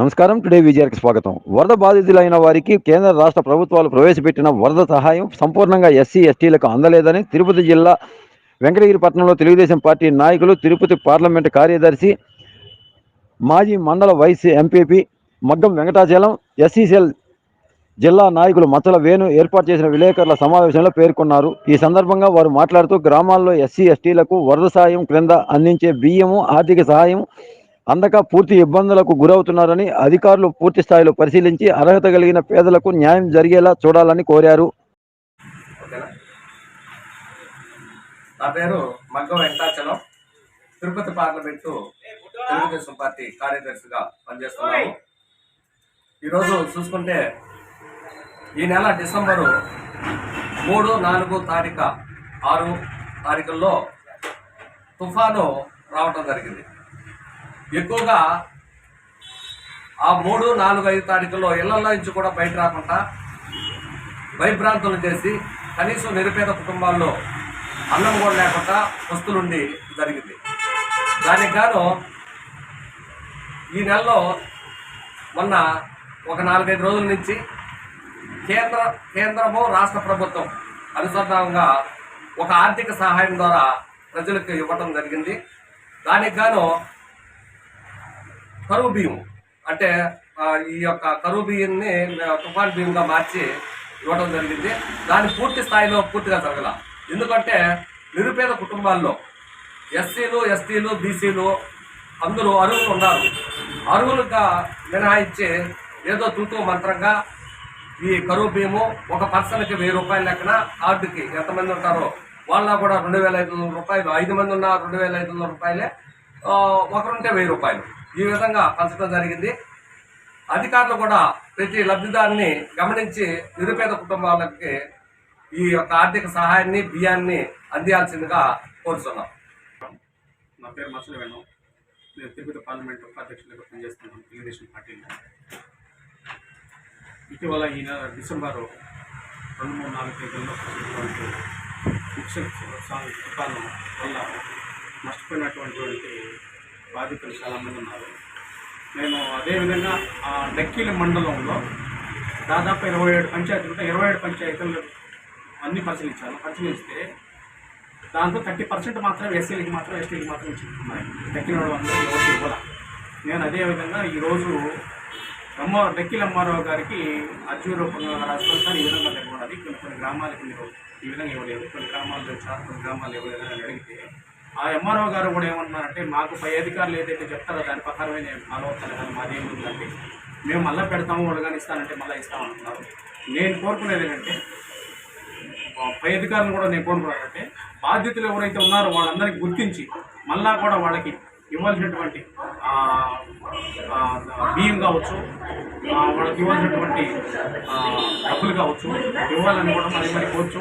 నమస్కారం. టుడే విజయానికి స్వాగతం. వరద బాధితులైన వారికి కేంద్ర రాష్ట్ర ప్రభుత్వాలు ప్రవేశపెట్టిన వరద సహాయం సంపూర్ణంగా ఎస్సీ ఎస్టీలకు అందలేదని తిరుపతి జిల్లా వెంకటగిరిపట్నంలో తెలుగుదేశం పార్టీ నాయకులు తిరుపతి పార్లమెంటు కార్యదర్శి మాజీ మండల వైస్ ఎంపీపీ మగ్గం వెంకటాచలం ఎస్సీసీఎల్ జిల్లా నాయకులు మచ్చల వేణు ఏర్పాటు చేసిన విలేకరుల సమావేశంలో పేర్కొన్నారు. ఈ సందర్భంగా వారు మాట్లాడుతూ గ్రామాల్లో ఎస్సీ ఎస్టీలకు వరద సాయం క్రింద అందించే బియ్యము ఆర్థిక సహాయం అందక పూర్తి ఇబ్బందులకు గురవుతున్నారని అధికారులు పూర్తి స్థాయిలో పరిశీలించి అర్హత కలిగిన పేదలకు న్యాయం జరిగేలా చూడాలని కోరారు. నా పేరు మగ్గ వెంకటాచలం. తిరుపతి పార్లమెంటు తెలుగుదేశం పార్టీ కార్యదర్శిగా పనిచేస్తున్నాము. ఈరోజు చూసుకుంటే ఈ నెల డిసెంబరు మూడు నాలుగు తారీఖు ఆరు తారీఖుల్లో తుఫాను రావటం జరిగింది. ఎక్కువగా ఆ మూడు నాలుగు ఐదు తారీఖుల్లో ఇళ్ళలో నుంచి కూడా బయట రాకుండా భయభ్రాంతులు చేసి కనీసం నిరుపేద కుటుంబాల్లో అన్నం కూడా లేకుండా వస్తులుండి జరిగింది. దానికి గాను ఈ నెలలో మొన్న ఒక నాలుగైదు రోజుల నుంచి కేంద్ర కేంద్రము రాష్ట్ర ప్రభుత్వం అనుసంధానంగా ఒక ఆర్థిక సహాయం ద్వారా ప్రజలకు ఇవ్వటం జరిగింది. దానికి గాను కరువు బియ్యం అంటే ఈ యొక్క కరువు బియ్యంని తుఫాన్ బియ్యంగా మార్చి ఇవ్వడం జరిగింది. దాని పూర్తి స్థాయిలో పూర్తిగా జరగల. ఎందుకంటే నిరుపేద కుటుంబాల్లో ఎస్సీలు ఎస్టీలు బీసీలు అందరూ అరువులు ఉన్నారు. అరువులుగా మినహాయించి ఏదో తూతూ మంత్రంగా ఈ కరువు బియ్యము ఒక పర్సన్కి వెయ్యి రూపాయల లెక్కన కార్డుకి ఎంతమంది ఉంటారో వాళ్ళ కూడా రెండు వేల ఐదు వందల రూపాయలు ఐదు మంది ఉన్న రెండు వేల ఐదు వందల రూపాయలే ఒకరుంటే వెయ్యి రూపాయలు. ఈ విధంగా పంచడం జరిగింది. అధికారులు కూడా ప్రతి లబ్ధిదారుని గమనించి నిరుపేద కుటుంబాలకి ఈ యొక్క ఆర్థిక సహాయాన్ని బియ్యాన్ని అందించాల్సిందిగా కోరుతున్నాం. నా పేరు మసలు వేణు. నేను తిరుపతి పార్లమెంట్ ఉపాధ్యక్షులుగా పనిచేస్తున్నాను తెలుగుదేశం పార్టీలో. ఇటీవల ఈ నెల డిసెంబర్ రెండు మూడు నాలుగు తేదీల్లో వచ్చినటువంటి ముఖ్య తుఫాను వల్ల నష్టపోయినటువంటి బాధితులు చాలామంది ఉన్నారు. నేను అదేవిధంగా ఆ డక్కిలి మండలంలో దాదాపు ఇరవై ఏడు పంచాయతీలు ఉంటే ఇరవై ఏడు పంచాయతీలు అన్ని పరిశీలించాను పరిశీలిస్తే దాంతో థర్టీ పర్సెంట్ మాత్రం ఎస్సీలకి మాత్రం ఎస్టీలకి మాత్రం ఇచ్చుకున్నాయి దక్కిన అందరూ ఎవరికి ఇవ్వాల. నేను అదేవిధంగా ఈరోజు అమ్మ డక్కిల అమ్మారావు గారికి అర్జీ రూపంగా రాసుకొని సార్ ఈ విధంగా ఇవ్వాలి కొన్ని కొన్ని గ్రామాలకు మీరు ఈ విధంగా ఇవ్వలేదు. కొన్ని గ్రామాల్లో చాలా కొన్ని గ్రామాలు ఇవ్వలేదు అని అడిగితే ఆ ఎంఆర్ఓ గారు కూడా ఏమన్నారంటే మాకు పై అధికారులు ఏదైతే చెప్తారో దాని ప్రకారమే నేను ఫాలో అవుతాను కానీ మాది ఉందండి మేము మళ్ళీ పెడతాము వాళ్ళు కానీ ఇస్తానంటే మళ్ళీ ఇస్తామంటున్నారు నేను కోరుకునేది ఏంటంటే పై అధికారులు కూడా నేను కోరుకున్నానంటే బాధ్యతలు ఎవరైతే ఉన్నారో వాళ్ళందరికీ గుర్తించి మళ్ళా కూడా వాళ్ళకి ఇవ్వాల్సినటువంటి బియ్యం కావచ్చు వాళ్ళకి ఇవ్వాల్సినటువంటి డబ్బులు కావచ్చు ఇవ్వాలని కూడా మరి మరి కోరుచు